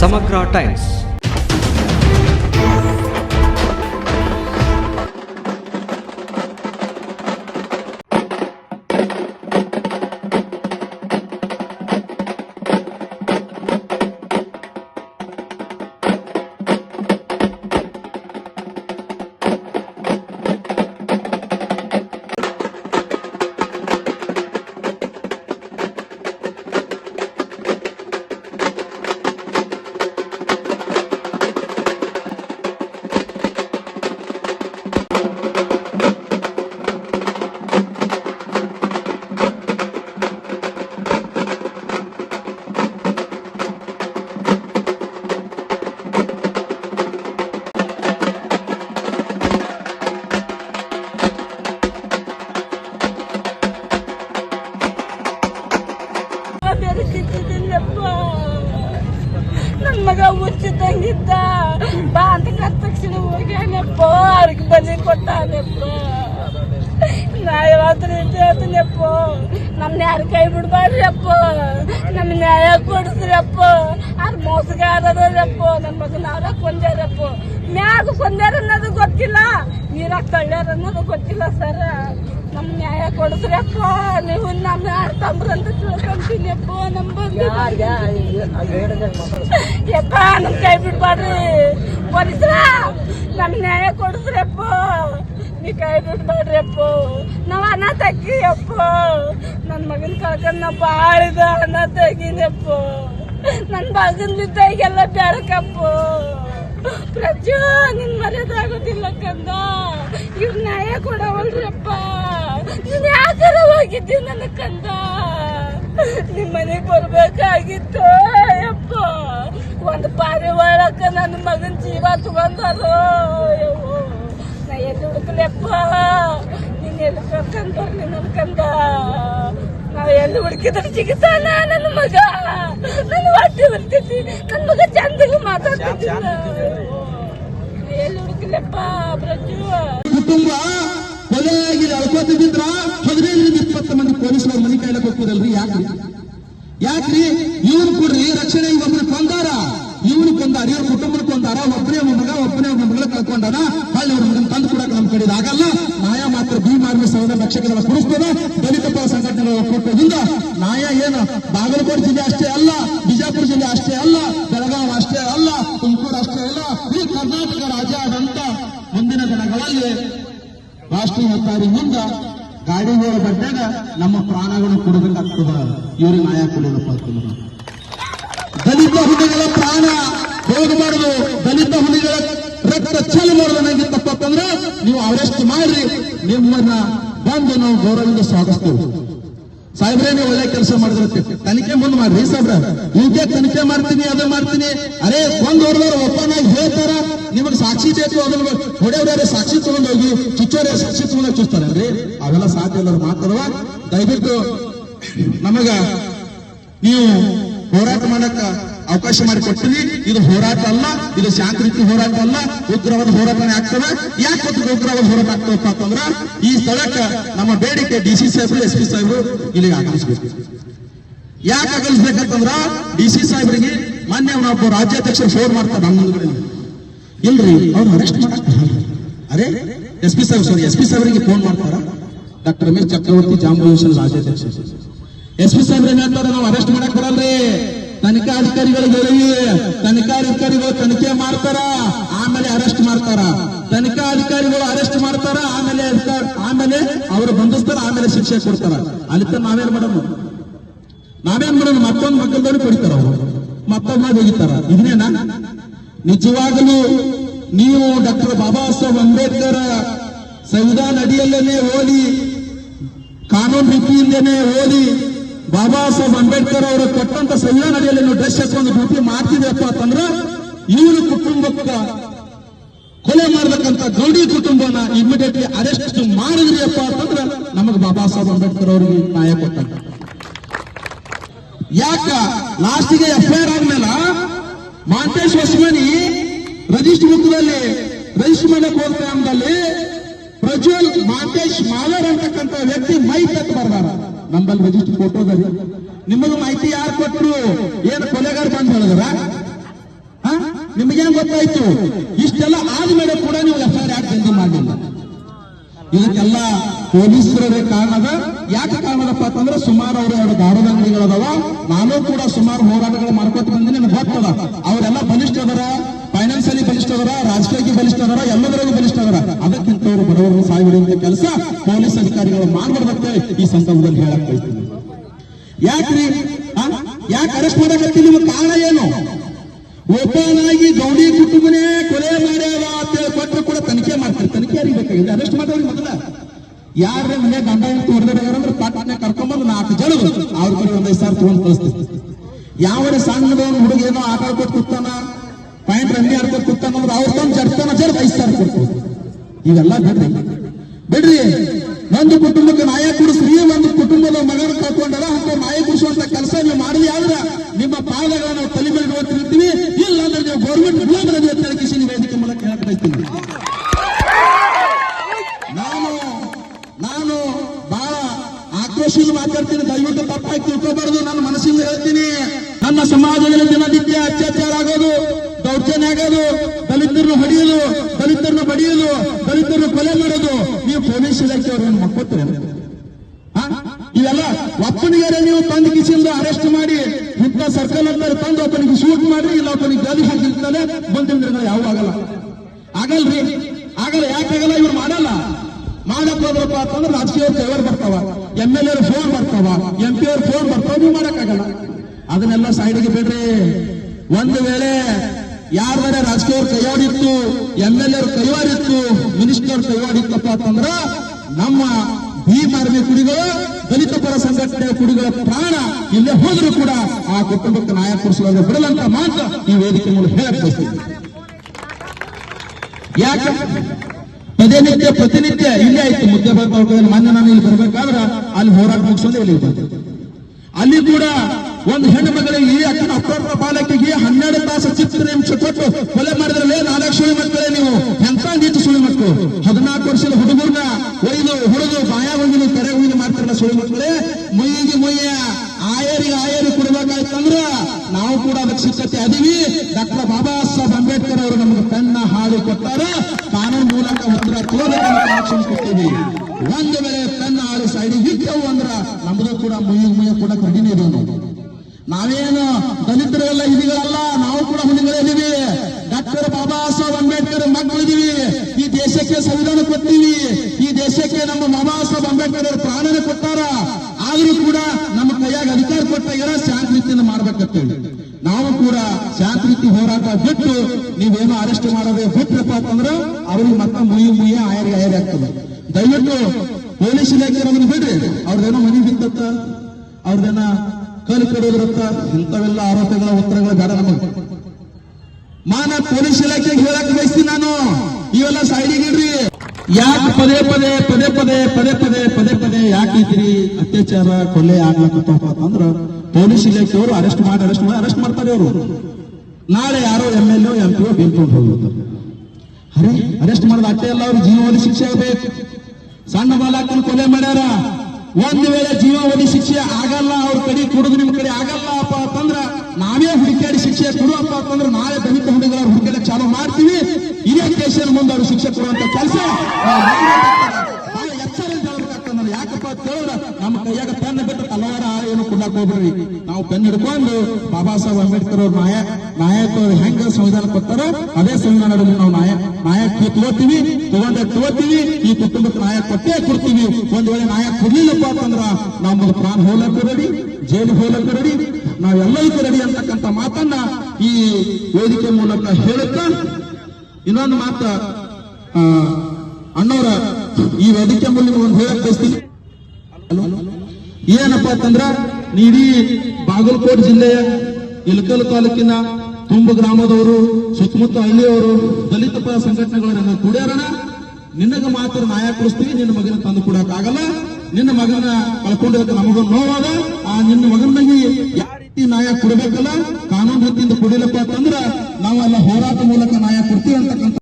సమగ్ర టైమ్స్. ಹುಚ್ಚಿದ್ದಂಗಿದ್ದ ಬಾ ಅಂತ ಕತ್ ತಕ್ಷಣ ಹೋಗ್ಯಾನಪ್ಪ ಅವ್ರಿಗೆ ಬಲಿ ಕೊಟ್ಟಾನಪ್ಪ ನಾ ಯಾವತ್ತರ ಹೇಳ್ತೀನಪ್ಪ ಯಾರು ಕೈ ಬಿಡ್ಬಾರ್ರಿ ಅಪ್ಪ. ನಮ್ ನ್ಯಾಯ ಕೊಡಿಸ್ರಪ್ಪ ಅವ್ರ ಮೋಸಗಾರರಪ್ಪ ನನ್ನ ಮಗನ ಅವ್ರ ಕೊಂದ್ಯಾರಪ್ಪ ಮ್ಯಾಗ ಕೊಂದ್ಯಾರ ಅನ್ನೋದು ಗೊತ್ತಿಲ್ಲ. ನೀರಾಗ ತಳ್ಳ್ಯಾರ ಅನ್ನೋದು ಗೊತ್ತಿಲ್ಲ ಸರ್. ನಮ್ ನ್ಯಾಯ ಕೊಡಿಸ್ರಪ್ಪ ನೀವು ನಮ್ಮ ಆಡ್ತಂಬ್ರ ತಿಳ್ಕೊಂತೀನಿ ಅಪ್ಪ. ನಮ್ ಬಂದು ಯಪ್ಪ ನಮ್ ಕೈ ಬಿಡ್ಬಾರ್ರಿ ಪೊಲೀಸ್ರ ನಮ್ ನ್ಯಾಯ ಕೊಡಿಸ್ರಪ್ಪ ನೀ ಕೈ ಬಿಡ್ಬಾರ್ರಿಯಪ್ಪ ನಾವ್ ಅನ್ನ ಅಪ್ಪ. ನನ್ ಮಗನ್ ಕಳ್ಕೊಂಡ್ ನಾ ಬಾಳಿದ ಅನ್ನ ತೆಗಿನಪ್ಪ ನನ್ ಮಗನ್ ಬಿದ್ದಾಗೆಲ್ಲ ಬೆಳಕಪ್ಪ ನಿನ್ನ ನಿನ್ ಮರ್ಯಾದಾಗೋದಿಲ್ಲ ಕಂದ. ಇವ್ರ ನ್ಯಾಯ ಕೊಡವಲ್ರಪ್ಪ ಹೋಗಿದ್ದಿ ನನ್ನ ಕಂದ ನಿಮ್ಮ ಮನೆಗೆ ಬರ್ಬೇಕಾಗಿತ್ತು ಯಪ್ಪ ಒಂದು ಪಾರಿವಾಳಕ್ಕ ನನ್ನ ಮಗನ ಜೀವ ತಗೊಂಡಾರು. ನಾ ಎಲ್ಲಿ ಹುಡುಕ್ಲೆಪ್ಪ ನೀನ್ ಎಲ್ಲಿ ಕರ್ಕೊಂಡ್ ಬರ್ಲಿ ನನ್ ಕಂದ ನಾವ್ ಎಲ್ಲಿ ಹುಡುಕಿದ್ರೆ ಸಿಗುತ್ತಾನ ನನ್ನ ಮಗ ನನ್ನ ಹೊಟ್ಟೆ ಬರ್ತೈತಿ ನನ್ ಮಗ ಚಂದಗೆ ಮಾತಾಡ್ತಿದ್ದಿಲ್ಲ ಎಲ್ಲಿ ಹುಡುಕ್ಲೆಪ್ಪ ಬ್ರಜು ಕೊಲೆಯಾಗಿ ಅಳ್ಕೋತಿದ್ರ ಹದಿನೈದರಿಂದ ಇಪ್ಪತ್ತು ಮಂದಿ ಪೊಲೀಸರು ಮನೆ ಕೈಲಕ್ಕೆ ಹೋಗ್ತದಲ್ರಿ ಯಾಕ್ರಿ? ಯಾಕ್ರಿ? ಇವ್ರು ಕೊಡ್ರಿ ರಕ್ಷಣೆ ಒಬ್ಬರು ಕೊಂದಾರ. ಇವನು ಕೊಂದಾರ, ಇವ್ರ ಕುಟುಂಬ ಕೊಂದಾರ ಒಬ್ಬನೇ ಒಬ್ಬ ಮಗ ಒಬ್ಬನೇ ಒಬ್ಬ ಮಗಳ ಕಳ್ಕೊಂಡಾನ. ಅಲ್ಲಿ ಅವ್ರ ಮಗನ ತಂದು ಕೊಡಕ್ ನಮ್ ಕಡೆ ಆಗಲ್ಲ. ನ್ಯಾಯ ಮಾತ್ರ ಭೀಮಾರ್ಮಿ ಸಹೋದರ ರಕ್ಷಕರ ಕೊಡಿಸ್ತೇವೆ ದಲಿತ ಪರ ಸಂಘಟನೆಗಳ ಒಕ್ಕೂಟದಿಂದ ನ್ಯಾಯ ಏನು? ಬಾಗಲಕೋಟೆ ಜಿಲ್ಲೆ ಅಷ್ಟೇ ಅಲ್ಲ, ಬಿಜಾಪುರ ಜಿಲ್ಲೆ ಅಷ್ಟೇ ಅಲ್ಲ, ಬೆಳಗಾವಿ ಅಷ್ಟೇ ಅಲ್ಲ, ತುಮಕೂರು ಅಷ್ಟೇ ಅಲ್ಲ. ಈ ಕರ್ನಾಟಕ ರಾಜ್ಯಾದ್ಯಂತ ಮುಂದಿನ ದಿನಗಳಲ್ಲಿ ರಾಷ್ಟ್ರೀಯ ಹೆದ್ದಾರಿ ಮುಂದ ಗಾಡಿಗಳ ಬಡ್ಡಾಗ ನಮ್ಮ ಪ್ರಾಣಗಳು ಕೊಡಬೇಕಾಗ್ತದ ಇವ್ರಿಗೆ ನ್ಯಾಯ ಕೊಡೋದಪ್ಪ ದಲಿತ ಹುಲಿಗಳ ಪ್ರಾಣ ಹೋಗಬಾರದು. ದಲಿತ ಹುಲಿಗಳ ರಕ್ತ ಚಲ ಮಾಡೋದು ನನಗೆ ತಪ್ಪತ್ತಂದ್ರೆ ನೀವು ಅರೆಸ್ಟ್ ಮಾಡ್ರಿ. ನಿಮ್ಮನ್ನ ಬಂದು ನಾವು ಗೌರವದಿಂದ ಸ್ವಾಗತಿಸ್ತೇವೆ. ಸಾಹೇಬ್ರೆ, ನೀವು ಒಳ್ಳೆ ಕೆಲಸ ಮಾಡಿದ್ರೆ ತನಿಖೆ ಮುಂದೆ ಮಾಡ್ರಿ ಸಾಹೇಬ್ರ. ಹೀಗೆ ತನಿಖೆ ಮಾಡ್ತೀನಿ, ಅದ ಮಾಡ್ತೀನಿ. ಅರೇ, ಒಂದ್ ಹೊಡೆದವ್ರು ಆಗಿ ಹೇಳ್ತಾರ, ನಿಮಗೆ ಸಾಕ್ಷಿ ಬೇಕು, ಅದನ್ನ ಹೊಡೆಯವ್ರ ಸಾಕ್ಷಿ ತಗೊಂಡ್ ಹೋಗಿ ಚುಚ್ಚೋರೆ ಸಾಕ್ಷಿ ತಗೊಂಡ್ ಚುಚ್ತಾರಲ್ರಿ ಅವೆಲ್ಲ ಸಾಧ್ಯ ಎಲ್ಲರೂ ಮಾತಾಡುವ. ದಯವಿಟ್ಟು ನಮಗ ನೀವು ಹೋರಾಟ ಮಾಡಕ್ಕ ಅವಕಾಶ ಮಾಡಿ ಕೊಟ್ಟಿವಿ ಇದು ಹೋರಾಟ ಅಲ್ಲ, ಇದು ಶಾಂತಿಯುತ ಹೋರಾಟ ಅಲ್ಲ, ಉಗ್ರವಾದ ಹೋರಾಟನೇ ಆಗ್ತದೆ. ಯಾಕೆ ಗೊತ್ತಿದೆ ಉಗ್ರವಾದ ಹೋರಾಟ ಆಗ್ತದಪ್ಪ ಅಂತಂದ್ರ ಈ ಸ್ಥಳಕ್ಕೆ ನಮ್ಮ ಬೇಡಿಕೆ ಡಿ ಸಿ ಸಾಹೇಬ್ರು, ಎಸ್ ಪಿ ಸಾಹೇಬ್ರು ಇಲ್ಲಿಗೆ ಆಗಮಿಸಬೇಕು. ಯಾಕೆ ಆಗಮಿಸ್ಬೇಕಂತಂದ್ರ, ಡಿ ಸಿ ಸಾಹೇಬ್ರಿಗೆ ಮೊನ್ನೆ ಒಬ್ಬ ರಾಜ್ಯಾಧ್ಯಕ್ಷರು ಫೋನ್ ಮಾಡ್ತಾರೆ ನಮ್ಮ ಮುಂದ್ಗಡೆ ಇಲ್ರಿ, ಅವ್ರು ಅರೆಸ್ಟ್ ಮಾಡ್ತಾರೆ ಅರೆ, ಎಸ್ ಪಿ ಸಾಹೇಬ್ ಸಾರಿ ಎಸ್ ಪಿ ಸಾಹೇಬರಿಗೆ ಫೋನ್ ಮಾಡ್ತಾರ. ಡಾಕ್ಟರ್ ರಮೇಶ್ ಚಕ್ರವರ್ತಿ ಜಾಂಬೂಷನ್ ರಾಜ್ಯಾಧ್ಯಕ್ಷ ಎಸ್ ಪಿ ಸಾಹೇಬ್ರ ನಾವು ಅರೆಸ್ಟ್ ಮಾಡಕ್ ಬರಲ್ರಿ. ತನಿಖಾ ಅಧಿಕಾರಿಗಳು ಹೇಳಿ ತನಿಖಾ ಅಧಿಕಾರಿಗಳು ತನಿಖೆ ಮಾಡ್ತಾರ? ಆಮೇಲೆ ಅರೆಸ್ಟ್ ಮಾಡ್ತಾರ? ತನಿಖಾ ಅಧಿಕಾರಿಗಳು ಅರೆಸ್ಟ್ ಮಾಡ್ತಾರ? ಆಮೇಲೆ ಆಮೇಲೆ ಅವರು ಬಂಧಿಸ್ತಾರ? ಆಮೇಲೆ ಶಿಕ್ಷೆ ಕೊಡ್ತಾರ? ಅಲ್ಲಿ ನಾವೇನ್ ಮಾಡೋಣ ನಾವೇನ್ ಮಾಡೋಣ ಮತ್ತೊಂದು ಮಕ್ಕಳದವ್ರು ಕೊಡ್ತಾರ ಅವರು. ಮತ್ತೊಮ್ಮೆ ಹೋಗಿತಾರ ಇದನ್ನೇನಾ? ನಿಜವಾಗಲೂ ನೀವು ಡಾಕ್ಟರ್ ಬಾಬಾ ಸಾಹೇಬ್ ಅಂಬೇಡ್ಕರ್ ಸಂವಿಧಾನ ಅಡಿಯಲ್ಲೇನೆ ಓದಿ, ಕಾನೂನು ರೀತಿಯಿಂದನೇ ಓದಿ ಬಾಬಾ ಸಾಹೇಬ್ ಅಂಬೇಡ್ಕರ್ ಅವರು ಕೊಟ್ಟಂತ ಸಂವಿಧಾನ ನಾವು ಡ್ರೆಸ್ ಹಾಕೊಂಡು ಡ್ಯೂಟಿ ಮಾಡ್ತಿದ್ಯಪ್ಪ ಅಂತಂದ್ರ ಇವರು ಕುಟುಂಬಕ್ಕ ಕೊಲೆ ಮಾಡ್ಬೇಕಂತ ಗೌಡಿ ಕುಟುಂಬನ ಇಮಿಡಿಯೇಟ್ಲಿ ಅರೆಸ್ಟ್ ಮಾಡಿದ್ರಿಯಪ್ಪ ಅಂತಂದ್ರ ನಮಗ್ ಬಾಬಾ ಸಾಹೇಬ್ ಅಂಬೇಡ್ಕರ್ ಅವರಿಗೆ ನ್ಯಾಯ ಕೊಟ್ಟಂತ. ಯಾಕ? ಲಾಸ್ಟಿಗೆ ಎಫ್ಐಆರ್ ಆದ್ಮೇಲೆ ಮಾಂತೇಶ್ ಹೊಸಮನಿ ರಜಿಸ್ಟರ್ ಬುಕ್ದಲ್ಲಿ ರಜಿಸ್ಟರ್ ಮಾಡಕ್ ಹೋದ ಪ್ರಜ್ವಲ್ ಮಾಂತೇಶ್ ಮಾಲರ್ ಅಂತಕ್ಕಂಥ ವ್ಯಕ್ತಿ ಮೈ ತಕ್ಕ ಬರ್ದಾರ. ನಮ್ಮಲ್ಲಿ ರಿಜಿಸ್ಟರ್ ಫೋಟೋದಲ್ಲಿ ನಿಮಗ ಮಾಹಿತಿ ಯಾರು ಕೊಟ್ಟರು ಏನು ಕೊಲೆಗಾರ ಬಂದ್ ಹೇಳಿದ್ರ? ನಿಮಗೇನ್ ಗೊತ್ತಾಯ್ತು? ಇಷ್ಟೆಲ್ಲ ಆದ್ಮೇಲೆ ಕೂಡ ನೀವು ಎಫ್ ಆರ್ ಯಾಕೆ ಜಲ್ದಿ ಮಾಡಲಿಲ್ಲ? ಇದಕ್ಕೆಲ್ಲ ಪೊಲೀಸರೇ ಕಾರಣದ? ಯಾಕೆ ಕಾರಣದಪ್ಪ ಅಂತಂದ್ರೆ ಸುಮಾರು ಅವರು ಎರಡು ದಾರದ ಅಂಗಡಿಗಳದಾವ ನಾನು ಕೂಡ ಸುಮಾರು ಹೋರಾಟಗಳು ಮಾಡ್ಕೊತ ಬಂದಿನಿ, ನನಗೆ ಗೊತ್ತದ. ಅವರೆಲ್ಲ ಬಲಿಷ್ಠ ಅದರ ಫೈನಾನ್ಸಿಯಲಿ ಬಲಿಷ್ಠ ಅದರ ರಾಜಕೀಯವಾಗಿ ಬಲಿಷ್ಠ ಅದರ ಎಲ್ಲದರಲ್ಲೂ ಬಲಿಷ್ಠ ಅದರ ಅದಕ್ಕಿಂತ ಅವರು ಬಡವರನ್ನು ಸಾಯಿಬಿಡುವಂತ ಕೆಲಸ, ಪೊಲೀಸ್ ಅಧಿಕಾರಿಗಳು ಮಾಡ್ಬಾರ್ದಂತೆ ಈ ಸಂದರ್ಭದಲ್ಲಿ ಹೇಳಕ್ ಬಯಸ್ತೀನಿ. ಯಾಕ್ರಿ? ಯಾಕೆ ಅರೆಸ್ಟ್ ಮಾಡಕತ್ತಿ ನಿಮ್ಮ ಕಾರಣ ಏನು? ಆಗಿ ಗೌಡಿ ಕುಟುಂಬನೇ ಕೊಲೆ ಮಾಡ್ಯಾರ ಅಂತ ಕೊಟ್ಟರು ಕೂಡ ತನಿಖೆ ಮಾಡ್ತಾರೆ. ತನಿಖೆ ಯಾರಿಗೆ ಅರೆಸ್ಟ್ ಮಾಡೋರು ಮೊದಲ. ಯಾರ ಮನೆ ಗಂಡ ಹೆಂಡತಿ ಹೊಡೆದ್ರೆ ಪಾಟ್ನೆ ಕರ್ಕೊಂಬಂದು ನಾಲ್ಕು ಜನ ಅವ್ರ ಕಡೆ ಒಂದೈದು ಸಾವಿರ ತಗೊಂಡು ಕಳಿಸ್ತೀವಿ ಯಾವ ಸಣ್ಣದವನು ಹುಡುಗ ಏನೋ ಆಟ ಆಡ್ಕೊತ ಕೂತಾನ? ಪಾಯಿಂಟ್ ರನ್ನಿ ಆಡ್ಕೊತ ಕೂತಾನ ಅವ್ರ ತಂದು ಜಡ್ತಾನ ಜಡ್ ಐದು ಸಾವಿರ ಕೊಡ್ತೀವಿ ಇವೆಲ್ಲ ಬಿಡ್ರಿ. ಬಿಡ್ರಿ. ಒಂದು ಕುಟುಂಬಕ್ಕೆ ನಾಯ ಕುಡಿಸ್ರಿ ಒಂದು ಕುಟುಂಬದ ಮಗನ ಕಳ್ಕೊಂಡಲ್ಲ ಅಂತ ನಾಯ ಕುಡಿಸುವಂತ ಕೆಲಸ ನೀವು ಮಾಡಿ ಆದ್ರ ನಿಮ್ಮ ಪಾದಗಳ ನಾವು ತಲೆ ಮೇಲೆ ಇಲ್ಲ ಅಂದ್ರೆ ನೀವು ಗೌರ್ಮೆಂಟ್ ಉದ್ಯೋಗದಲ್ಲಿ ನೀವು ವೇದಿಕೆ ಮೂಲಕ ಹೇಳ್ತಾ ನಾನು ನಾನು ಬಹಳ ಆಕ್ರೋಶದಿಂದ ಮಾತಾಡ್ತೀನಿ. ದಯವಿಟ್ಟು ತಪ್ಪಾಗಿ ತಿಳ್ಕೋಬಾರದು. ನನ್ನ ಮನಸ್ಸಿಂದ ಹೇಳ್ತೀನಿ. ನನ್ನ ಸಮಾಜದಲ್ಲಿ ದಿನನಿತ್ಯ ಅತ್ಯಾಚಾರ ಆಗೋದು. ದೌರ್ಜನ್ಯ ಆಗೋದು, ದಲಿತರನ್ನು ಹೊಡೆಯೋದು, ದಲಿತರನ್ನು ಬಡಿಯೋದು, ದಲಿತರನ್ನು ಕೊಲೆ ಮಾಡೋದು, ನೀವು ಪೊಲೀಸ್ ಇಲಾಖೆಯವ್ರನ್ನು ಮಕ್ಕೋತೀರ? ಇವೆಲ್ಲ ಒಪ್ಪನಿಗೆ ನೀವು ತಂದು ಕಿಸಿಯಿಂದ ಅರೆಸ್ಟ್ ಮಾಡಿ, ಇಂಥ ಸರ್ಕಲ್ ಅಂತ ತಂದು ಒಬ್ಬನಿಗೆ ಶೂಟ್ ಮಾಡ್ರಿ, ಇಲ್ಲ ಒಬ್ಬನಿಗೆ ಗಾಲಿ ಹಾಕಿರ್ತಾನೆ ಬಂದ್ರೆ ಯಾವ ಆಗಲ್ಲ. ಆಗಲ್ರಿ. ಆಗಲ್ಲ ಯಾಕಾಗಲ್ಲ ಇವ್ರು ಮಾಡಲ್ಲ. ಮಾಡಕ್ ಹೋದ್ರಪ್ಪ ಅಂತಂದ್ರೆ ರಾಜಕೀಯ ಫೇವರ್ ಬರ್ತಾವ ಎಂ ಎಲ್ ಎರ್ ಫೋನ್ ಬರ್ತಾವ, ಎಂ ಪಿ ಅವ್ರ ಫೋನ್ ಬರ್ತಾವ, ನೀವು ಮಾಡಕ್ಕಾಗಲ್ಲ ಅದನ್ನೆಲ್ಲ ಸೈಡ್ಗೆ ಬಿಡ್ರಿ. ಒಂದು ವೇಳೆ ಯಾರ ರಾಜಕೀಯ ಕೈವಾಡಿತ್ತು ಎಂ ಎಲ್ ಎರ್ ಕೈವಾಡಿತ್ತು ಮಿನಿಸ್ಟರ್ ಕೈವಾಡಿತ್ತಪ್ಪ ಅಂತಂದ್ರ ನಮ್ಮ ಭೀಮಾರ್ಮಿ ಕುಡಿಗಳು, ದಲಿತ ಪರ ಸಂಘಟನೆಯ ಕುಡಿಗಳ ಪ್ರಾಣ ಇಲ್ಲೇ ಹೋದರೂ ಕೂಡ ಆ ಕುಟುಂಬಕ್ಕೆ ನ್ಯಾಯ ಕೊಡಿಸಲು ಬಿಡಲಂತ ಮಾತ್ರ ಈ ವೇದಿಕೆ ಮೂಲಕ ಬಯಸ್ತೀನಿ. ಯಾಕೆ? ಪ್ರತಿನಿತ್ಯ ಪ್ರತಿನಿತ್ಯ ಇಲ್ಲೇ ಆಯ್ತು. ಮುದ್ದೆ ಬರ್ತಾವ ಮೊನ್ನೆ ನಾನು ಇಲ್ಲಿ ಬರ್ಬೇಕಾದ್ರ ಅಲ್ಲಿ ಹೋರಾಟ ಮುಗಿಸೋದೇ ಇಲ್ಲಿ ಬರ್ತದೆ ಅಲ್ಲಿ ಕೂಡ ಒಂದು ಹೆಣ್ಣು ಮಗಳಿಗೆ ಅಕ್ಕನ ಅಪ್ಪ ಬಾಲಕಿಗೆ ಹನ್ನೆರಡು ತಾಸು ಚಿತ್ರ ನಿಮಿಷ ಕೊಟ್ಟು ಕೊಲೆ ಮಾಡಿದ್ರಲ್ಲೇ ನಾಲ್ಕು ಸುಳಿ ಮಕ್ಕಳೇ ನೀವು. ಎಂತ ನೀತು ಸುಳಿ ಮಕ್ಕಳು ಹದಿನಾಲ್ಕು ವರ್ಷದ ಹುಡುಗರ್ನ ಒಯ್ದು ಹುಡುಗು ಬಾಯ ಹೋಗಿ ತೆರೆ ಹೋಗಿ ಮಾಡ್ತಾರಲ್ಲ ಸುಳಿ ಮಕ್ಕಳೇ ಮುಯ್ಯಿಗೆ ಮುಯ್ಯ ಆಯರಿ ಆಯರಿ ಕೊಡ್ಬೇಕಾಯ್ತಂದ್ರ ನಾವು ಕೂಡ ಅದಕ್ಕೆ ಸಿದ್ಧತೆ ಅದೀವಿ. ಡಾಕ್ಟರ್ ಬಾಬಾ ಸಾಹೇಬ್ ಅಂಬೇಡ್ಕರ್ ಅವರು ನಮಗೆ ಪೆನ್ನ ಹಾಡಿ ಕೊಟ್ಟಾರ. ಕಾನೂನು ಮೂಲಕ ಆಕ್ಷನ್ ಕೊಡ್ತೀವಿ ಒಂದು ವೇಳೆ ಪೆನ್ನ ಹಾಡು ಸೈಡಿಗೆ ಇದ್ದವು ಅಂದ್ರ ನಮ್ದು ಕೂಡ ಮುಯ್ಯಿಗೆ ಮುಯ್ಯ ಕೂಡ ಕಡಿಮೆ ನಾವು. ನಾವೇನು ದಲಿತರೆಲ್ಲ ಇದೀಗಳಲ್ಲ ನಾವು ಕೂಡ ಹುಲಿಗಳಿದ್ದೀವಿ ಡಾಕ್ಟರ್ ಬಾಬಾ ಸಾಹೇಬ್ ಅಂಬೇಡ್ಕರ್ ಮಕ್ಕಳಿದೀವಿ ಈ ದೇಶಕ್ಕೆ ಸಂವಿಧಾನ ಕೊಡ್ತೀವಿ. ಈ ದೇಶಕ್ಕೆ ನಮ್ಮ ಬಾಬಾ ಸಾಹೇಬ್ ಅಂಬೇಡ್ಕರ್ ಅವರು ಪ್ರಾಣನ ಕೊಟ್ಟಾರ. ಆದ್ರೂ ಕೂಡ ನಮ್ಮ ಕೈಯಾಗ ಅಧಿಕಾರ ಕೊಟ್ಟಾಗ ಶಾಂತ ರೀತಿಯಿಂದ ಮಾಡ್ಬೇಕಂತೇಳಿ. ನಾವು ಕೂಡ ಶಾಂತ ರೀತಿ ಹೋರಾಟ ಬಿಟ್ಟು ನೀವೇನು ಅರೆಸ್ಟ್ ಮಾಡೋದೇ ಬಿಟ್ರಪ್ಪ ಅಂತಂದ್ರೆ ಅವ್ರಿಗೆ ಮತ್ತೆ ಮುಯಿ ಮುಯ್ಯ ಆಯರಿ ಆಯರಿ ಆಗ್ತದೆ. ದಯವಿಟ್ಟು ಪೊಲೀಸ್ ಇಲಾಖೆ ಬಿಡ್ರಿ. ಅವ್ರದ್ದೇನೋ ಮನೆ ಬಿದ್ದತ್ತ? ಅವ್ರದೇನ ಕಲ್ ಕೊಡೋದಿರುತ್ತ ಇಂಥವೆಲ್ಲ ಆರೋಪಗಳ ಉತ್ತರಗಳು ಬೇಡ ನಮಗೆ. ಮಾನ ಪೊಲೀಸ್ ಇಲಾಖೆಗೆ ಹೇಳಕ್ ಬಯಸ್ತೀನಿ ನಾನು. ಇವೆಲ್ಲ ಸೈಡಿಗೆ ಇಡ್ರಿ. ಯಾಕೆ ಪದೇ ಪದೇ ಪದೇ ಪದೇ ಪದೇ ಪದೇ ಪದೇ ಪದೇ ಯಾಕೆ ಇದ್ರಿ? ಅತ್ಯಾಚಾರ, ಕೊಲೆ ಆಗ್ಲಕ್ಕತ್ತಪ್ಪ ಅಂತಂದ್ರ ಪೊಲೀಸ್ ಇಲಾಖೆಯವರು ಅರೆಸ್ಟ್ ಮಾಡಿ ಅರೆಸ್ಟ್ ಮಾಡಿ, ಅರೆಸ್ಟ್ ಮಾಡ್ತಾರೆ ಅವರು ನಾಳೆ ಯಾರೋ ಎಂ ಎಲ್ ಎಂ ಪಿ ಬೀಳ್ಕೊಂಡು ಹೋಗ್ಬಿಡ್ತಾರೆ ಅರೆ, ಅರೆಸ್ಟ್ ಮಾಡಿದ ಅಟ್ಟೆ ಎಲ್ಲ ಅವ್ರು ಜೀವನದಲ್ಲಿ ಶಿಕ್ಷೆ ಆಗ್ಬೇಕು. ಸಣ್ಣ ಬಾಲಕನ ಕೊಲೆ ಮಾಡ್ಯಾರ. ಒಂದು ವೇಳೆ ಜೀವಾವಧಿ ಶಿಕ್ಷೆ ಆಗಲ್ಲ, ಅವ್ರ ಕಡೆ ಕುಡಿದು ನಿಮ್ ಕಡೆ ಆಗಲ್ಲ ಅಪ್ಪ ಅಂತಂದ್ರ ನಾವೇ ಹುಡುಕಾಡಿ ಶಿಕ್ಷೆ ಕೊಡುವಪ್ಪ ಅಂತಂದ್ರ ನಾಳೆ ದಲಿತ ಹುಡುಗರ ಹುಡುಕಾಡ ಚಾಲು ಮಾಡ್ತೀವಿ ಇದೇ ಕೇಸಿನ ಮುಂದೆ ಅವ್ರು ಶಿಕ್ಷೆ ಕೊಡುವಂತ ಕೆಲಸ. ಯಾಕಪ್ಪ ಕೇಳಿದ್ರ ನಮ್ಮ ಕೈಯಾಗ ಆ ಹೋಗ್ರಿ ನಾವು ಪೆನ್ ಹಿಡ್ಕೊಂಡು ಬಾಬಾ ಸಾಹೇಬ್ ಅಂಬೇಡ್ಕರ್ ಅವ್ರ ನಾಯ ನಾಯಕ ಹೆಂಗ ಸಂವಿಧಾನ ಕೊಡ್ತಾರ ಅದೇ ಸಂವಿಧಾನದಲ್ಲಿ ನಾವು ನಾಯ, ನಾಯಕ ತಗೋತೀವಿ, ತಗೊಂಡ ತಗೋತೀವಿ, ಈ ಕುಟುಂಬಕ್ಕೆ ನಾಯಕ ಕೊಟ್ಟೇ ಕೊಡ್ತೀವಿ. ಒಂದ್ ವೇಳೆ ನಾಯಕ ಕೊಡ್ಲಿಲ್ಲಪ್ಪ ಅಂತಂದ್ರ ನಮ್ಮ ಪ್ರಾಣ ಹೋಲಕ್ಕೂ ರೆಡಿ, ಜೈಲಿಗೆ ಹೋಲಕ್ಕೂ ರೆಡಿ. ನಾವೆಲ್ಲದಕ್ಕೂ ರೆಡಿ ಅಂತಕ್ಕಂಥ ಮಾತನ್ನ ಈ ವೇದಿಕೆ ಮೂಲಕ ಹೇಳುತ್ತ, ಇನ್ನೊಂದು ಮಾತ ಅಣ್ಣವರ ಈ ವೇದಿಕೆ ಮೂಲಕ ಒಂದು ಹೇಳಕ್ ಬಯಸ್ತೀನಿ. ಏನಪ್ಪ ಅಂತಂದ್ರ ನೀಡೀ ಬಾಗಲಕೋಟೆ ಜಿಲ್ಲೆಯ ಇಲಕಲ್ ತಾಲೂಕಿನ ತುಂಬ ಗ್ರಾಮದವರು, ಸುತ್ತಮುತ್ತ ಹಳ್ಳಿಯವರು, ದಲಿತ ಪರ ಸಂಘಟನೆಗಳನ್ನ ಕೂಡ್ಯಾರಣ? ನಿನಗ ಮಾತ್ರ ನ್ಯಾಯ ಕೊಡಿಸ್ತೀವಿ, ನಿನ್ನ ಮಗನ ತಂದು ಕೊಡಕ್ ಆಗಲ್ಲ ನಿನ್ನ ಮಗನ ಕಳ್ಕೊಂಡಿರೋದು ನಮಗೂ ನೋವಾದ. ಆ ನಿನ್ನ ಮಗನಿಗೆ ಯಾವ ರೀತಿ ನ್ಯಾಯ ಕೊಡಬೇಕಲ್ಲ? ಕಾನೂನು ರೀತಿಯಿಂದ ಕೊಡಿಲಪ್ಪ ಅಂತಂದ್ರ ನಾವೆಲ್ಲ ಹೋರಾಟ ಮೂಲಕ ನ್ಯಾಯ ಕೊಡ್ತೀವಿ ಅಂತಕ್ಕಂಥ